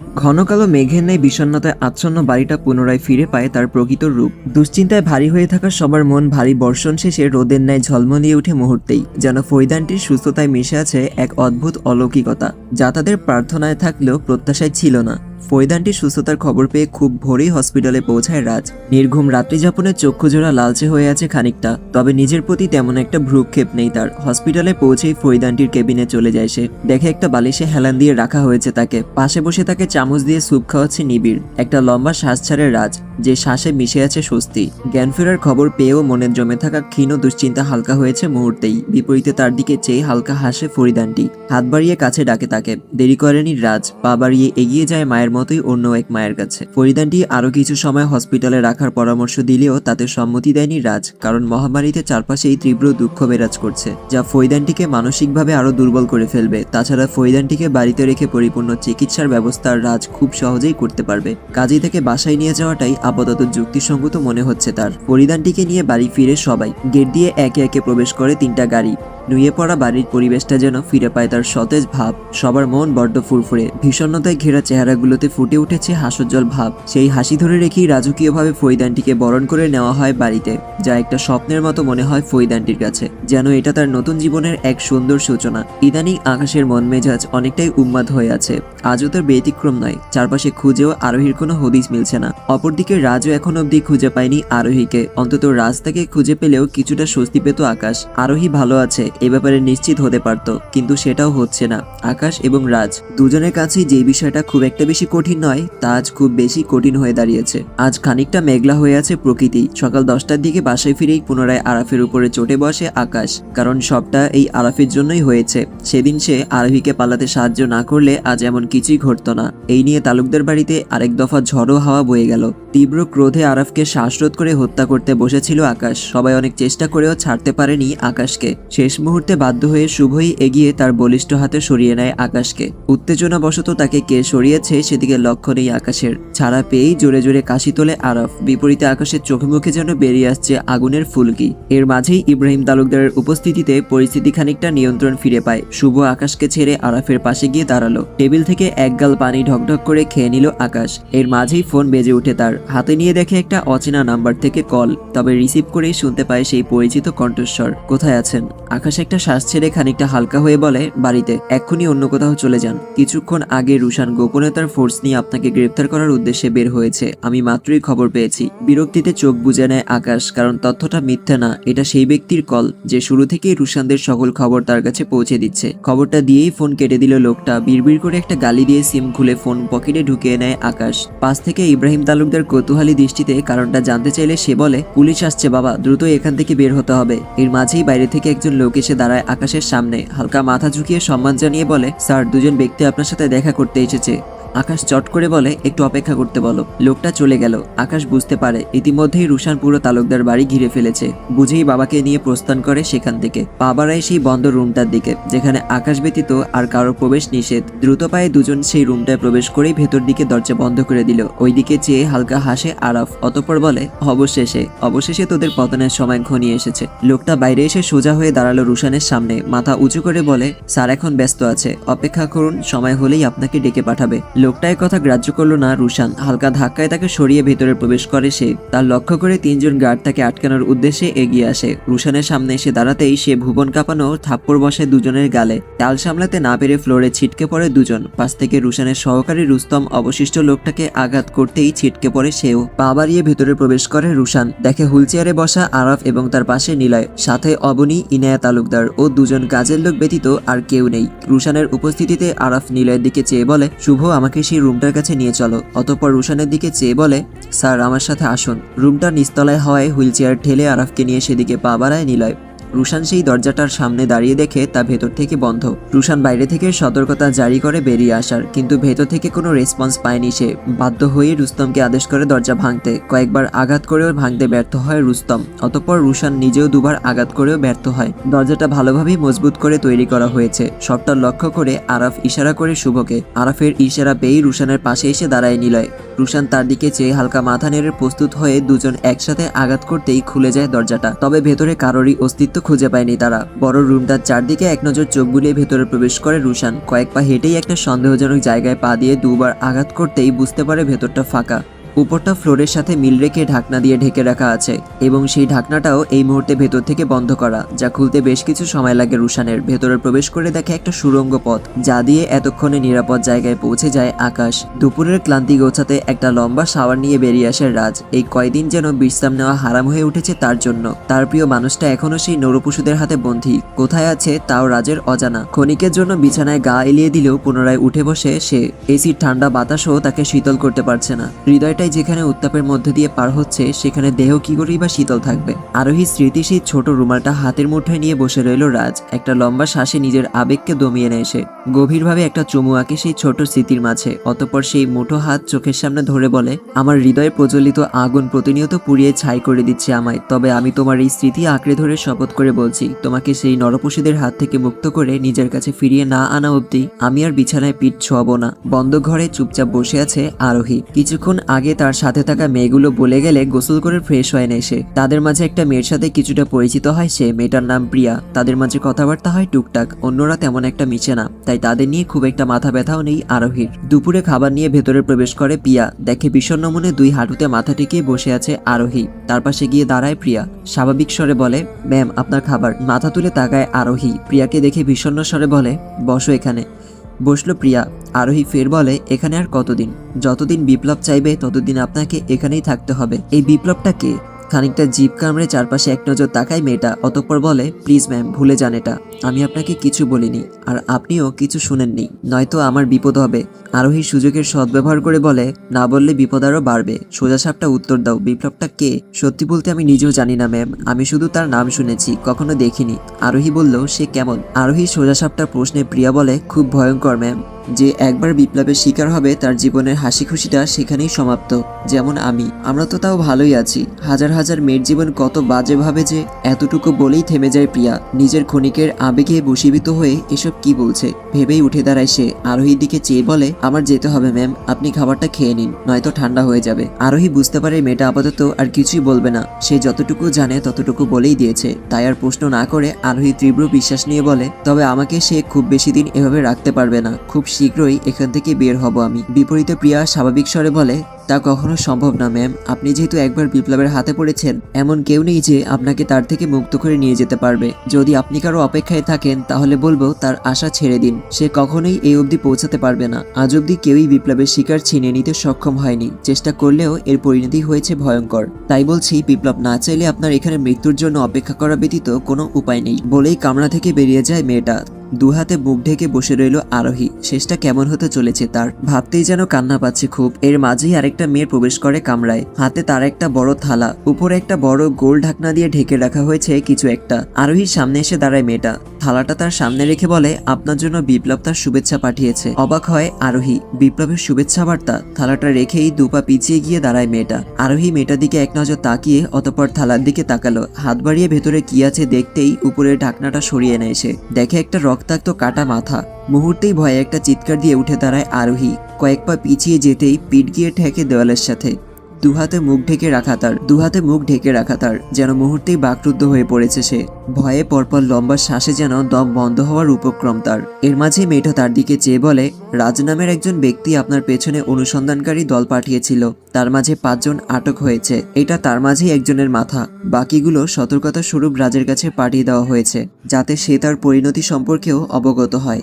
ঘন কালো মেঘের ন্যায় বিষণ্নতায় আচ্ছন্ন বাড়িটা পুনরায় ফিরে পায় তার প্রকৃত রূপ। দুশ্চিন্তায় ভারী হয়ে থাকা সবার মন ভারী বর্ষণ শেষে রোদের ন্যায় ঝলমলিয়ে উঠে মুহূর্তেই, যেন ফৈদানটির সুস্থতায় মিশে আছে এক অদ্ভুত অলৌকিকতা, যা তাদের প্রার্থনায় থাকলেও প্রত্যাশায় ছিল না। ফৈদানটির সুস্থতার খবর পেয়ে খুব ভোরেই হসপিটালে পৌঁছায় রাজ। নির্ঘুম রাত্রিযাপনের চক্ষুজোড়া লালচে হয়ে আছে খানিকটা, তবে নিজের প্রতি তেমন একটা ভ্রুক্ষেপ নেই তার। হসপিটালে পৌঁছেই ফৈদানটির কেবিনে চলে যায় সে। দেখে একটা বালিশে হেলান দিয়ে রাখা হয়েছে তাকে। পাশে বসে তাকে চামচ দিয়ে স্যুপ খাওয়াচ্ছে নিবিড়, একটা লম্বা শ্বাস ছাড়ে রাজ, যে শ্বাসে মিশে আছে স্বস্তি। জ্ঞান ফেরার খবর পেয়েও মনে জমে থাকা ক্ষীণ দুশ্চিন্তা হালকা হয়েছে মুহূর্তেই। বিপরীতে তার দিকে চেয়ে হালকা হাসে ফরিদানটি হাত বাড়িয়ে কাছে ডাকে তাকে। দেরি করেনি রাজ, পা বাড়িয়ে এগিয়ে যায় মায়ের মতোই অন্য এক মায়ের কাছে। ফরিদানটি আরও কিছু সময় হসপিটালে রাখার পরামর্শ দিলেও তাতে সম্মতি দেয়নি রাজ, কারণ মহামারীতে চারপাশেই তীব্র দুঃখ বিরাজ করছে, যা ফৈদানটিকে মানসিকভাবে আরও দুর্বল করে ফেলবে। তাছাড়া ফৈদানটিকে বাড়িতে রেখে পরিপূর্ণ চিকিৎসার ব্যবস্থার রাজ খুব সহজেই করতে পারবে। কাজেই থেকে বাসায় নিয়ে যাওয়াটাই আপাতত যুক্তিসঙ্গত মনে হচ্ছে তার। পরিধানটিকে নিয়ে বাড়ি ফিরে সবাই, গেট দিয়ে একে একে প্রবেশ করে তিনটা গাড়ি। নুয়ে পড়া বাড়ির পরিবেশটা যেন ফিরে পায় তার সতেজ ভাব, সবার মন বড্ড ফুরফুরে। ভীষণতায় ঘেরা চেহারাগুলোতে ফুটে উঠেছে হাস্যোজ্জ্বল ভাব। সেই হাসি ধরে রেখেই রাজকীয়ভাবে ফৈদানটিকে বরণ করে নেওয়া হয় বাড়িতে, যা একটা স্বপ্নের মতো মনে হয় ফৈদানটির কাছে। যেন এটা তার নতুন জীবনের এক সুন্দর সূচনা। ইদানিং আকাশের মন মেজাজ অনেকটাই উন্মাদ হয়ে আছে। আজও তার ব্যতিক্রম নয়, চারপাশে খুঁজেও আরোহীর কোনো হদিস মিলছে না। অপরদিকে রাজও এখন অবধি খুঁজে পায়নি আরোহীকে। অন্তত রাজ তাকে খুঁজে পেলেও কিছুটা স্বস্তি পেত আকাশ। আরোহী ভালো আছে এ ব্যাপারে নিশ্চিত হতে পারত, কিন্তু সেটাও হচ্ছে না। আকাশ এবং রাজ দুজনের কাছেই যে বিষয়টা খুব একটা বেশি কঠিন নয়, তা আজ খুব বেশি কঠিন হয়ে দাঁড়িয়েছে। আজ খানিকটা মেঘলা হয়ে আছে প্রকৃতি। সকাল দশটার দিকে বাসায় ফিরেই পুনরায় আরাফের উপরে চটে বসে আকাশ, কারণ সবটা এই আরাফের জন্যই হয়েছে। সেদিন সে আরোহীকে পালাতে সাহায্য না করলে আজ এমন কিছুই ঘটতো না। এই নিয়ে তালুকদার বাড়িতে আরেক দফা ঝড়ো হাওয়া বয়ে গেল। তীব্র ক্রোধে আরাফকে শ্বাসরোধ করে হত্যা করতে বসেছিল আকাশ। সবাই অনেক চেষ্টা করেও ছাড়তে পারেনি আকাশকে। শেষ মুহূর্তে বাধ্য হয়ে শুভই এগিয়ে তার বলিষ্ঠ হাতে সরিয়ে নেয় আকাশকে। উত্তেজনাবশত তাকে কে সরিয়েছে সেদিকে লক্ষ্য নেই আকাশের। ছাড়া পেয়েই জোরে জোরে কাশি তোলে আরফ। বিপরীতে আকাশের চোখে মুখে যেন বেরিয়ে আসছে আগুনের ফুলকি। এর মাঝেই ইব্রাহিম তালুকদারের উপস্থিতিতে পরিস্থিতি খানিকটা নিয়ন্ত্রণ ফিরে পায়। শুভ আকাশকে ছেড়ে আরাফের পাশে গিয়ে দাঁড়াল। টেবিল থেকে এক গাল পানি ঢকঢক করে খেয়ে নিল আকাশ। এর মাঝেই ফোন বেজে ওঠে তার। হাতে নিয়ে দেখে একটা অচেনা নাম্বার থেকে কল, তবে রিসিভ করেই শুনতে পায় সেই পরিচিত কণ্ঠস্বর। কোথায় আছেন? আকাশ একটা শ্বাস ছেড়ে খানিকটা হালকা হয়ে বলে, বাড়িতে, এক্ষুনি অন্য কোথাও চলে যান। কিছুক্ষণ আগে রুশান গোপনে তার ফোর্স নিয়ে আপনাকে গ্রেপ্তার করার উদ্দেশ্যে বের হয়েছে। আমি মাত্রই খবর পেয়েছি। বিরক্তিতে চোখ বুঝে নেয় আকাশ, কারণ তথ্যটা মিথ্যা না, এটা সেই ব্যক্তির কল, যে শুরু থেকেই রুশানদের সকল খবর তার কাছে পৌঁছে দিচ্ছে। খবরটা দিয়েই ফোন কেটে দিল লোকটা। বিড়বিড় করে একটা গালি দিয়ে সিম খুলে ফোন পকেটে ঢুকিয়ে নেয় আকাশ। পাশ থেকে ইব্রাহিম তালুকদার কৌতূহলী দৃষ্টিতে কারণটা জানতে চাইলে সে বলে, পুলিশ আসছে বাবা দ্রুত এখান থেকে বের হতে হবে। এর মাঝেই বাইরে থেকে একজন লোক এসে দাঁড়ায় আকাশের সামনে। হালকা মাথা ঝুঁকিয়ে সম্মান জানিয়ে বলে, স্যার, দুজন ব্যক্তি আপনার সাথে দেখা করতে এসেছে। আকাশ চট করে বলে, একটু অপেক্ষা করতে বলো। লোকটা চলে গেল। আকাশ বুঝতে পারে, ইতিমধ্যেই রুশান পুরো তালুকদার বাড়ি ঘিরে ফেলেছে। বুঝেই বাবাকে নিয়ে প্রস্থান করে সেখান থেকে। বাবারাই সেই বন্ধ রুমটার দিকে, যেখানে আকাশ ব্যতীত আর কারও প্রবেশ নিষেধ। দ্রুত পায়ে দুজন সেই রুমটায় প্রবেশ করেই ভেতর দিকে দরজা বন্ধ করে দিল। ওইদিকে চেয়ে হালকা হাসে আরাফ, অতপর বলে, অবশেষে অবশেষে তোদের পতনের সময় ঘনিয়ে এসেছে। লোকটা বাইরে এসে সোজা হয়ে দাঁড়াল রুশানের সামনে। মাথা উঁচু করে বলে, স্যার এখন ব্যস্ত আছে। অপেক্ষা করুন, সময় হলেই আপনাকে ডেকে পাঠাবে। লোকটায় কথা গ্রাহ্য করল না, রুশান। হালকা ধাক্কায় তাকে সরিয়ে ভেতরে প্রবেশ করে সে। তার লক্ষ্য করে তিনজন গার্ড তাকে আটকানোর উদ্দেশ্যে এগিয়ে আসে। রুশানের সামনে এসে দাঁড়াতেই সে ভুবন কাঁপানো থাপ্পড় বসে দুজনের গালে। তাল সামলাতে না পেরে ফ্লোরে ছিটকে পড়ে দুজন। পাশ থেকে রুশানের সহকারী রুস্তম অবশিষ্ট লোকটাকে আঘাত করতেই ছিটকে পড়ে সেও। পা বাড়িয়ে ভেতরে প্রবেশ করে রুশান। দেখে হুইলচেয়ারে বসা আরফ এবং তার পাশে নিলয়, সাথে অবনী, ইনায়া তালুকদার ও দুজন কাজের লোক ব্যতীত আর কেউ নেই। রুশানের উপস্থিতিতে আরফ নিলয়ের দিকে চেয়ে বলে, শুভ, আমাকে সেই রুমটার কাছে নিয়ে চলো। অতঃপর রুশানের দিকে চেয়ে বলে, স্যার, আমার সাথে আসুন। রুমটা নিস্তলায় হওয়ায় হুইল চেয়ার ঠেলে আরাফকে নিয়ে সেদিকে পা বাড়ায় নিলয়। রুশান সেই দরজাটার সামনে দাঁড়িয়ে দেখে তা ভেতর থেকে বন্ধ। রুশান বাইরে থেকে সতর্কতা জারি করে বেরিয়ে আসার, কিন্তু ভেতর থেকে কোনো রেসপন্স পায়নি সে। বাধ্য হয়ে রুস্তমকে আদেশ করে দরজা ভাঙতে। কয়েকবার আঘাত করেও ভাঙতে ব্যর্থ হয় রুস্তম। অতঃপর রুশান নিজেও দুবার আঘাত করেও ব্যর্থ হয়। দরজাটা ভালোভাবেই মজবুত করে তৈরি করা হয়েছে। সবটা লক্ষ্য করে আরাফ ইশারা করে শুভকে। আরাফের ইশারা পেয়েই রুশানের পাশে এসে দাঁড়ায় নিলয়। রুশান তার দিকে চেয়ে হালকা মাথা নেড়ে প্রস্তুত হয়ে দুজন একসাথে আঘাত করতেই খুলে যায় দরজাটা। তবে ভেতরে কারোরই অস্তিত্ব খুঁজে পায়নি তারা। বড় রুমটার চারদিকে এক নজর চোখ বুলিয়ে ভেতরে প্রবেশ করে রুশান। কয়েক পা হেঁটেই একটা সন্দেহজনক জায়গায় পা দিয়ে দুবার আঘাত করতেই বুঝতে পারে ভেতরটা ফাঁকা। উপরটা ফ্লোরের সাথে মিল রেখে ঢাকনা দিয়ে ঢেকে রাখা আছে এবং সেই ঢাকনাটাও এই মুহূর্তে ভেতর থেকে বন্ধ করা, যা খুলতে বেশ কিছু সময় লাগে রুশানের। ভেতরে প্রবেশ করে দেখে একটা সুড়ঙ্গ পথ, যা দিয়ে এতক্ষণে নিরাপদ জায়গায় পৌঁছে যায় আকাশ। দুপুরের ক্লান্তি গোছাতে একটা লম্বা শাওয়ার নিয়ে বেরিয়ে আসে রাজ। এই কয়দিন যেন বিশ্রাম নেওয়া হারাম হয়ে উঠেছে তার জন্য। তার প্রিয় মানুষটা এখনও সেই নরপশুদের হাতে বন্দী। কোথায় আছে তাও রাজের অজানা। ক্ষণিকের জন্য বিছানায় গা এলিয়ে দিলেও পুনরায় উঠে বসে সে। এসির ঠান্ডা বাতাসও তাকে শীতল করতে পারছে না। হৃদয়টাই যেখানে উত্তাপের মধ্যে দিয়ে পার হচ্ছে, সেখানে দেহ কি করেই বা শীতল থাকবে? আরোহী স্মৃতি সেই ছোট রুমালটা হাতের মুঠোয় নিয়ে বসে রইল রাজ। একটা লম্বা শ্বাসে নিজের আবেগকে দমিয়ে নেয় সে। গভীরভাবে একটা চুমু আঁকে সেই ছোট স্মৃতির মাঝে। অতপর সেই মুঠো হাত চোখের সামনে ধরে বলে, আমার হৃদয়ে প্রজ্বলিত আগুন প্রতিনিয়ত পুড়িয়ে ছাই করে দিচ্ছে আমায়। তবে আমি তোমার এই স্মৃতি আঁকড়ে ধরে শপথ করে বলছি। তোমাকে সেই নরপশুদের হাত থেকে মুক্ত করে নিজের কাছে ফিরিয়ে না আনা অবধি আমি আর বিছানায় পিঠ ছোয়াবো না। বন্ধ ঘরে চুপচাপ বসে আছে আরোহী। কিছুক্ষণ আগে তার সাথে থাকা মেয়েগুলো বলে গেলে গোসল করে ফ্রেশ হয় না সে তাদের মাঝে একটা মেয়ের সাথে কিছুটা পরিচিত হয় সে, মেয়েটার নাম প্রিয়া। তাদের মাঝে কথাবার্তা হয় টুকটাক। অন্যরা তেমন একটা মিশে না। তাই তাদের নিয়ে খুব একটা মাথা ব্যথাও নেই আরোহীর। দুপুরে খাবার নিয়ে ভেতরে প্রবেশ করে পিয়া দেখে বিষণ্ণ মনে দুই হাঁটুতে মাথা টিকিয়ে বসে আছে আরোহী। তার পাশে গিয়ে দাঁড়ায় প্রিয়া। স্বাভাবিক স্বরে বলে, ম্যাম, আপনার খাবার। মাথা তুলে তাকায় আরোহী। প্রিয়াকে দেখে বিষণ্ণ স্বরে বলে, বসো এখানে। বসল প্রিয়া। আরোহী ফের বলে, এখানে আর কতদিন? যতদিন বিপ্লব চাইবে, ততদিন আপনাকে এখানেই থাকতে হবে। এই বিপ্লবটা কে? খানিকটা জিপ কামড়ে চারপাশে এক নজর তাকায় মেয়েটা। অতঃপর বলে, প্লিজ ম্যাম, ভুলে যান এটা। আমি আপনাকে কিছু বলিনি, আর আপনিও কিছু শুনেননি। নয়তো আমার বিপদ হবে। আরোহী সুযোগের সদ্ব্যবহার করে বলে, না বললে বিপদ আরও বাড়বে। সোজা সাপটা উত্তর দাও। বিপ্লবটা কে? সত্যি বলতে আমি নিজেও জানি না, ম্যাম। আমি শুধু তার নাম শুনেছি, কখনো দেখিনি। আরোহী বলল, সে কেমন? আরোহী সোজা সাপটার প্রশ্নে প্রিয়া বলে, খুব ভয়ঙ্কর, ম্যাম। যে একবার বিপ্লবের শিকার হবে, তার জীবনের হাসি খুশিটা সেখানেই সমাপ্ত। যেমন আমি। আমরা তো তাও ভালোই আছি। হাজার হাজার মেয়ের জীবন কত বাজে ভাবে যে এতটুকু বলেই থেমে যায় প্রিয়া। নিজের ক্ষণিকের আবেগে বশীভূত হয়ে এসব কি বলছে? ভেবেই উঠে দাঁড়ায় সে। আরোহীর দিকে চেয়ে বলে, আমার যেতে হবে, ম্যাম। আপনি খাবারটা খেয়ে নিন, নয়তো ঠান্ডা হয়ে যাবে। আরোহী বুঝতে পারে মেয়েটা আপাতত আর কিছুই বলবে না। সে যতটুকু জানে, ততটুকু বলেই দিয়েছে। তাই আর প্রশ্ন না করে আরোহী তীব্র বিশ্বাস নিয়ে বলে, তবে আমাকে সে খুব বেশি দিন এভাবে রাখতে পারবে না। খুব শীঘ্রই এখান থেকে বের হব আমি। বিপরীতে প্রিয়া স্বাভাবিক স্বরে বলে, তা কখনো সম্ভব না, ম্যাম। আপনি যেহেতু একবার বিপ্লবের হাতে পড়েছেন, এমন কেউ নেই যে আপনাকে তার থেকে মুক্ত করে নিয়ে যেতে পারবে। যদি আপনি কারও অপেক্ষায় থাকেন, তাহলে বলব তার আশা ছেড়ে দিন। সে কখনোই এই অবধি পৌঁছাতে পারবে না। আজ অবধি কেউই বিপ্লবের শিকার ছিনিয়ে নিতে সক্ষম হয়নি। চেষ্টা করলেও এর পরিণতি হয়েছে ভয়ঙ্কর। তাই বলছি, বিপ্লব না চাইলে আপনার এখানে মৃত্যুর জন্য অপেক্ষা করা ব্যতীত কোনো উপায় নেই। বলেই কামরা থেকে বেরিয়ে যায় মেয়েটা। দুহাতে বুক ঢেকে বসে রইল আরোহী। শেষটা কেমন হতে চলেছে তার? ভাবতেই যেন কান্না পাচ্ছে খুব। এর মাঝেই আরেকটা মেয়ে প্রবেশ করে কামরায় হাতে তার একটা বড় থালা, উপরে একটা বড় গোল ঢাকনা দিয়ে ঢেকে রাখা হয়েছে কিছু একটা। আরোহীর সামনে এসে দাঁড়ায় মেয়েটা। থালাটা তার সামনে রেখে বলে, আপনার জন্য বিপ্লব তার শুভেচ্ছা পাঠিয়েছে। অবাক হয় আরোহী। বিপ্লবের শুভেচ্ছা বার্তা, থালাটা রেখেই দুপা পিছিয়ে গিয়ে দাঁড়ায় মেয়েটা। আরোহী মেয়েটার দিকে এক নজর তাকিয়ে অতপর থালার দিকে তাকালো। হাত বাড়িয়ে ভেতরে কি আছে দেখতেই উপরের ঢাকনাটা সরিয়ে নেয় সে। দেখে একটা রক্তাক্ত কাটা মাথা। মুহূর্তেই ভয়ে একটা চিৎকার দিয়ে উঠে দাঁড়ায় আরোহী। কয়েক পা পিছিয়ে যেতেই পিঠ গিয়ে ঠেকে দেওয়ালের সাথে। দুহাতে মুখ ঢেকে রাখা তার, দুহাতে মুখ ঢেকে রাখা তার, যেন মুহূর্তেই বাকরুদ্ধ হয়ে পড়েছে সে। ভয়ে পরপর লম্বা শ্বাসে যেন দম বন্ধ হওয়ার উপক্রম তার। এর মাঝে মেয়েটা তার দিকে চেয়ে বলে, রাজ নামের একজন ব্যক্তি আপনার পেছনে অনুসন্ধানকারী দল পাঠিয়েছিল। তার মাঝে পাঁচজন আটক হয়েছে। এটা তার মাঝেই একজনের মাথা। বাকিগুলো সতর্কতা স্বরূপ রাজের কাছে পাঠিয়ে দেওয়া হয়েছে, যাতে সে তার পরিণতি সম্পর্কেও অবগত হয়।